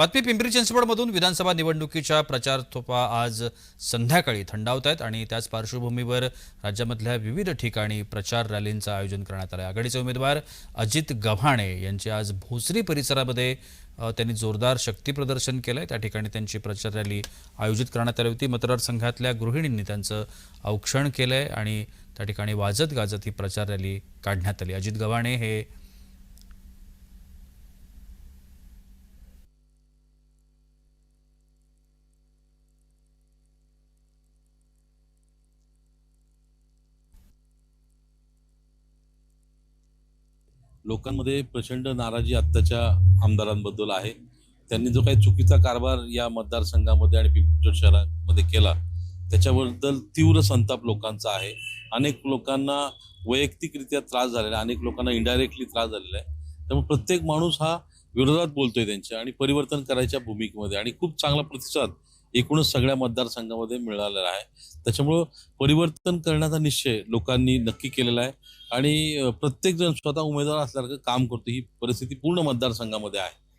बातमी पिंपरी चिंचवडमधून विधानसभा निवडणुकीच्या प्रचार थोपा आज संध्याकाळी थंडावत आहेत आणि त्याच पार्श्वभूमीवर राज्यामधल्या विविध ठिकाणी प्रचार रॅलींचं आयोजन करण्यात आलं आहे आघाडीचे उमेदवार अजित गव्हाणे यांचे आज भोसरी परिसरामध्ये त्यांनी जोरदार शक्ती प्रदर्शन केलंय. त्या ठिकाणी त्यांची प्रचार रॅली आयोजित करण्यात आली होती. मतदारसंघातल्या गृहिणींनी त्यांचं औक्षण केलंय आणि त्या ठिकाणी वाजत गाजत ही प्रचार रॅली काढण्यात आली. अजित गव्हाणे हे लोकांमध्ये प्रचंड नाराजी आत्ताच्या आमदारांबद्दल आहे. त्यांनी जो काही चुकीचा कारभार या मतदारसंघामध्ये आणि पिंपरी शहरामध्ये केला त्याच्याबद्दल तीव्र संताप लोकांचा आहे. अनेक लोकांना वैयक्तिकरित्या त्रास झालेला आहे अनेक लोकांना इनडायरेक्टली त्रास झालेला आहे. त्यामुळे प्रत्येक माणूस हा विरोधात बोलतोय त्यांच्या आणि परिवर्तन करायच्या भूमिकेमध्ये आणि खूप चांगला प्रतिसाद एकूणच सगळ्या मतदारसंघामध्ये मिळालेला आहे. त्याच्यामुळं परिवर्तन करण्याचा निश्चय लोकांनी नक्की केलेला आहे. आणि प्रत्येकजण स्वतः उमेदवार असल्यासारखं काम करतो. ही परिस्थिती पूर्ण मतदारसंघामध्ये आहे.